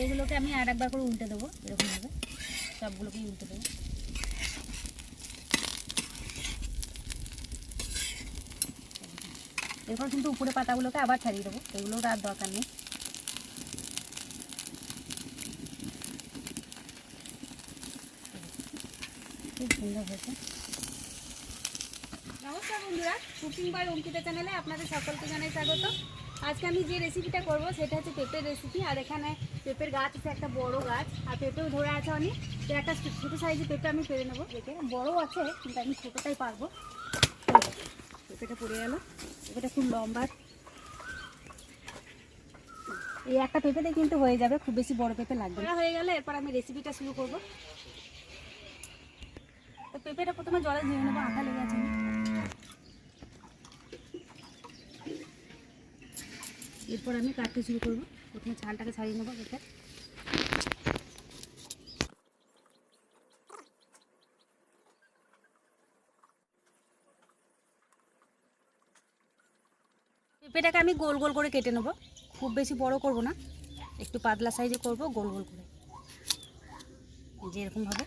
এইগুলোকে আমি আর একবার করে উল্টে দেবো এরকমভাবে সবগুলোকেই উল্টে দেবো। এরপর কিন্তু উপরে পাতাগুলোকে আবার ছাড়িয়ে দেবো এগুলোর আর দরকার নেই। খুব সুন্দর হয়েছে। নমস্কার বন্ধুরা, কুকিং বাই অঙ্কিতা চ্যানেলে আপনাদের সকলকে জানাই স্বাগত। আজকে আমি যে রেসিপিটা করব, সেটা হচ্ছে পেঁপের রেসিপি আর এখানে পেঁপের গাছ আছে একটা বড় গাছ, আর পেঁপেও ধরে আছে অনেক। তো একটা ছোটো সাইজের পেঁপে আমি পেরে নেব। দেখে বড় আছে, কিন্তু আমি ছোটোটাই পারব। পেঁপেটা পড়ে গেল। পেঁপেটা খুব লম্বা। এই একটা পেঁপেতে কিন্তু হয়ে যাবে, খুব বেশি বড় পেঁপে লাগবে। হয়ে গেলে এরপর আমি রেসিপিটা শুরু করব। তো পেঁপেটা প্রথমে জলে ধুয়ে নেব আঠা লেগে আছে এরপর আমি কাটতে শুরু করব। প্রথমে ছালটাকে ছাড়িয়ে নেব পেঁপে পেঁপেটাকে আমি গোল গোল করে কেটে নেব। খুব বেশি বড় করব না, একটু পাতলা সাইজে করব, গোল গোল করে। যে এরকমভাবে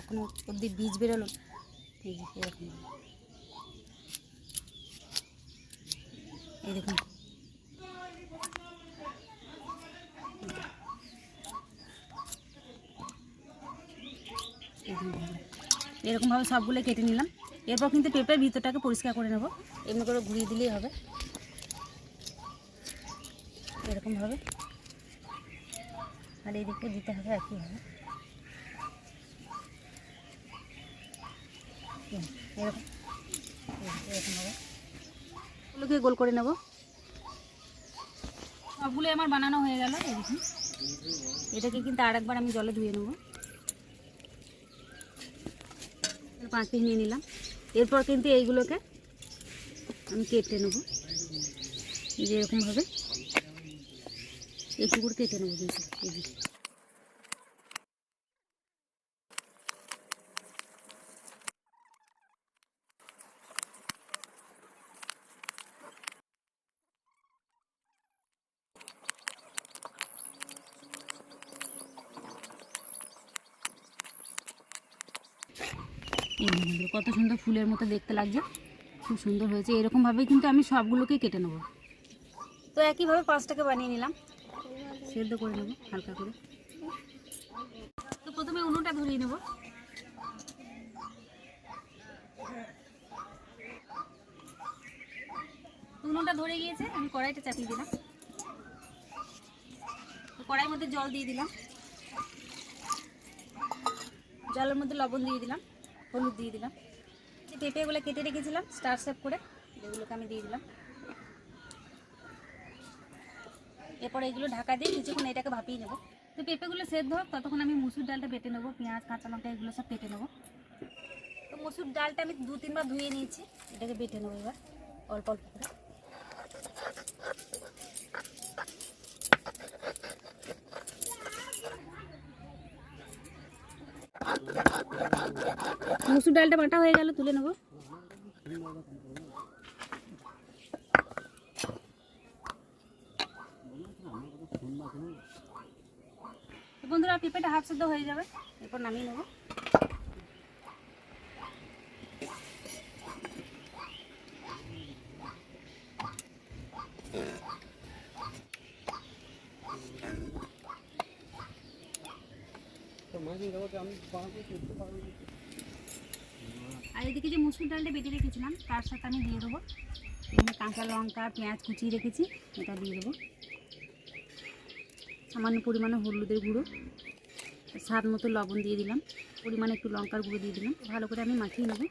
এখনও অবধি বীজ বেরোলো। এই এরকম এরকমভাবে সবগুলো কেটে নিলাম। এরপর কিন্তু পেঁপের ভিতরটাকে পরিষ্কার করে নেব। এমনি করে ঘুরিয়ে দিলেই হবে। এরকমভাবে। আর এই দিকে দিতে হবে একইভাবে। এরকম। এরকমভাবে। গোল করে নেব। সবগুলো আমার বানানো হয়ে গেল এটাকে কিন্তু আরেকবার আমি জলে ধুয়ে নেব। পাঁচ পিস নিয়ে নিলাম। এরপর কিন্তু এইগুলোকে আমি কেটে নেব। এই যে এরকমভাবে একটু করে কেটে নেব কিন্তু। যে। কত সুন্দর ফুলের মতো দেখতে লাগছে। খুব সুন্দর হয়েছে। এরকমভাবেই কিন্তু আমি সবগুলোকেই কেটে নেব। তো একইভাবে পাঁচটাকে বানিয়ে নিলাম। সেদ্ধ করে নেব হালকা করে। তো প্রথমে উনুনটা ধরিয়ে নেব। উনুনটা ধরে গিয়েছে। আমি কড়াইটা চাপিয়ে দিলাম। কড়াইয়ের মধ্যে জল দিয়ে দিলাম। জলের মধ্যে লবণ দিয়ে দিলাম। হলুদ দিয়ে দিলাম। যে পেঁপেগুলো কেটে রেখেছিলাম স্টার শেপ করে, এগুলোকে আমি দিয়ে দিলাম। এরপর এগুলো ঢাকা দিয়ে কিছুক্ষণ এটাকে ভাপিয়ে নেব। তো পেঁপেগুলো সেদ্ধ হোক, ততক্ষণ আমি মুসুর ডালটা বেটে নেব, পেঁয়াজ, কাঁচা লঙ্কা, এগুলো সব কেটে নেব। তো মুসুর ডালটা আমি দু তিনবার ধুয়ে নিয়েছি, এটাকে বেটে নেব এবার, অল্প অল্প করে। মুসুর ডালটা বাটা হয়ে গেল, তুলে নেব। বন্ধুরা, পেঁপেটা হাফ সেদ্ধ হয়ে যাবে। এরপর নামিয়ে নেব। আর এদিকে যে মুসুর ডালটা বেটে রেখেছিলাম, তার সাথে আমি দিয়ে দেবো। কাঁচা লঙ্কা, পেঁয়াজ কুচিয়ে রেখেছি এটা দিয়ে দেবো। সামান্য পরিমাণে হলুদের গুঁড়ো, স্বাদ মতো লবণ দিয়ে দিলাম। পরিমাণে একটু লঙ্কার গুঁড়ো দিয়ে দিলাম। ভালো করে আমি মাখিয়ে নেব।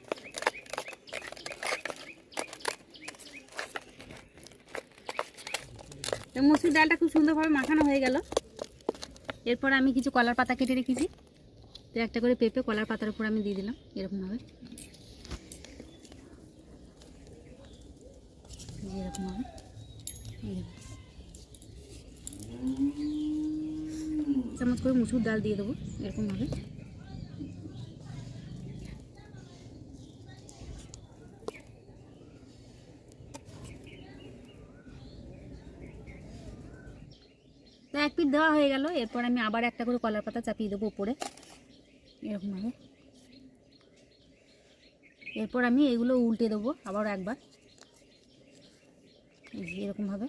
তো মসুর ডালটা খুব সুন্দরভাবে মাখানো হয়ে গেল। এরপর আমি কিছু কলার পাতা কেটে রেখেছি। তো একটা করে পেঁপে কলার পাতার উপর আমি দিয়ে দিলাম এরকমভাবে এরকমভাবে চামচ করে মুসুর ডাল দিয়ে দেবো এরকমভাবে তো এক পিঠ দেওয়া হয়ে গেল, এরপর আমি আবার একটা করে কলার পাতা চাপিয়ে দেবো উপরে। এরকমভাবে এরপর আমি এগুলো উল্টে দেবো আবার একবার। এরকমভাবে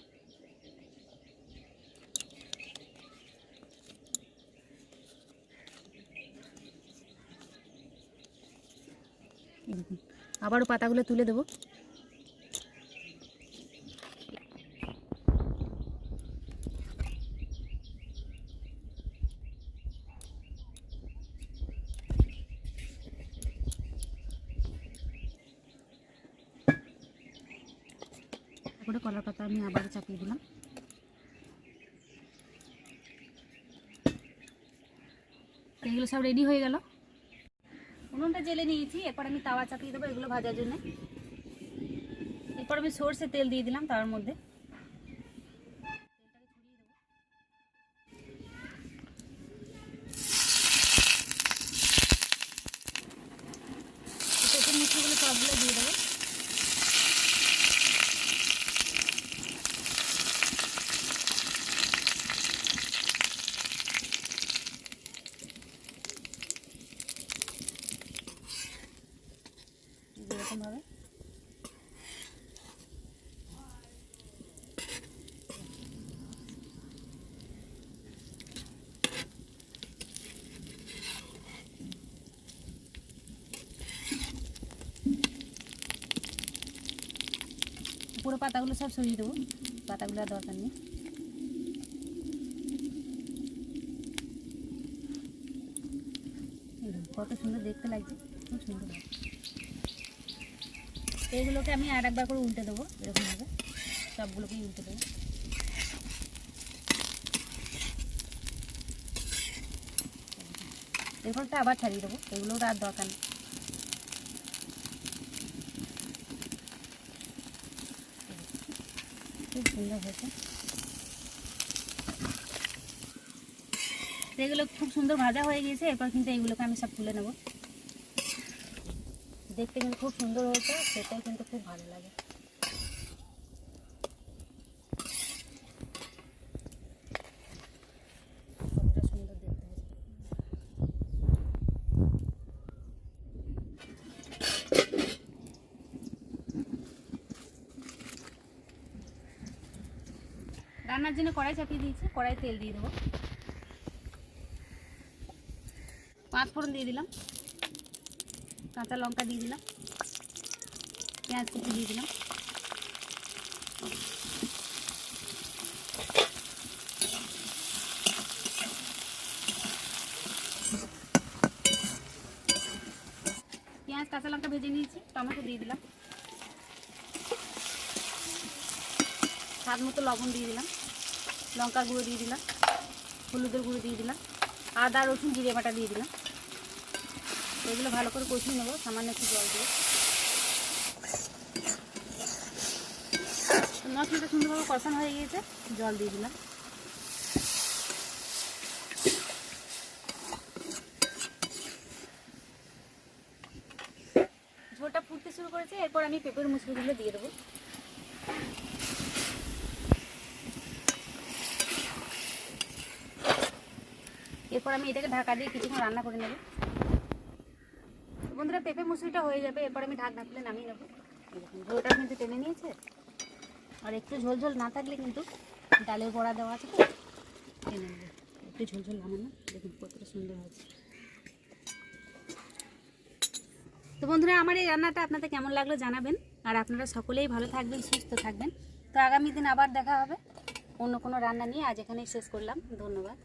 এরকম। আবারও পাতাগুলো তুলে দেবো। তারপরে কলার পাতা আমি আবার চাপিয়ে দিলাম। এগুলো সব রেডি হয়ে গেল। উনুনটা জেলে নিয়েছি, এরপর আমি তাওয়া চাপিয়ে দেবো এগুলো ভাজার জন্য। এরপর আমি সর্ষে তেল দিয়ে দিলাম তার মধ্যে তেলের মিষ্টিগুলো সবগুলো দিয়ে দেবো এরকমভাবে পুরো পাতাগুলো সব সরিয়ে দেবো। পাতাগুলো আর দরকার নেই। কত সুন্দর দেখতে লাগছে, খুব সুন্দর এইগুলোকে আমি আর একবার করে উল্টে দেবো এরকমভাবে সবগুলোকেই উল্টে দেবো। এরপরটা আবার ছাড়িয়ে দেবো, এগুলোর আর দরকার নেই। সুন্দর হয়েছে। এগুলো খুব সুন্দর ভাজা হয়ে গিয়েছে, এরপর কিন্তু এইগুলোকে আমি সব তুলে নেব। দেখতে কিন্তু খুব সুন্দর হয়েছে সেটাই কিন্তু খুব ভালো লাগে কতটা সুন্দর দেখতে হয়েছে রান্নার জন্য কড়াই চাপিয়ে দিয়েছি কড়াই তেল দিয়ে দেবো। পাঁচ ফোড়ন দিয়ে দিলাম, কাঁচা লঙ্কা দিয়ে দিলাম, পেঁয়াজ কুচি দিয়ে দিলাম। পেঁয়াজ, কাঁচা লঙ্কা ভেজে নিয়েছি, টমেটো দিয়ে দিলাম। স্বাদ মতো লবণ দিয়ে দিলাম। লঙ্কার গুঁড়ো দিয়ে দিলাম, হলুদের গুঁড়ো দিয়ে দিলাম, আদা, রসুন, জিরে বাটা দিয়ে দিলাম। এগুলো ভালো করে কষিয়ে নেব, সামান্য একটু জল দিয়ে। মশলাটা সুন্দরভাবে কষানো হয়ে গিয়েছে, জল দিয়ে দিলাম। ঝোলটা ফুটতে শুরু করেছে, এরপর আমি পেঁপের মুসুরিগুলো দিয়ে দেবো। এরপর আমি এটাকে ঢাকা দিয়ে কিছুক্ষণ রান্না করে নেব। বন্ধুরা, পেঁপে মুসুরিটা হয়ে যাবে। এরপর আমি ঢাকনা খুলে নামিয়ে নেব। ঝোলটা কিন্তু টেনে নিয়েছে। আর একটু ঝোল ঝোল না থাকলে কিন্তু ডালের বড়া দেওয়া আছে টেনে নেবে। একটু ঝোল ঝোল নামানো। দেখুন, কতটা সুন্দর হয়েছে। তো বন্ধুরা, আমার এই রান্নাটা আপনাদের কেমন লাগল জানাবেন। আর আপনারা সকলেই ভালো থাকবেন, সুস্থ থাকবেন। তো আগামী দিন আবার দেখা হবে। অন্য কোনো রান্না নিয়ে আজ এখানেই শেষ করলাম। ধন্যবাদ।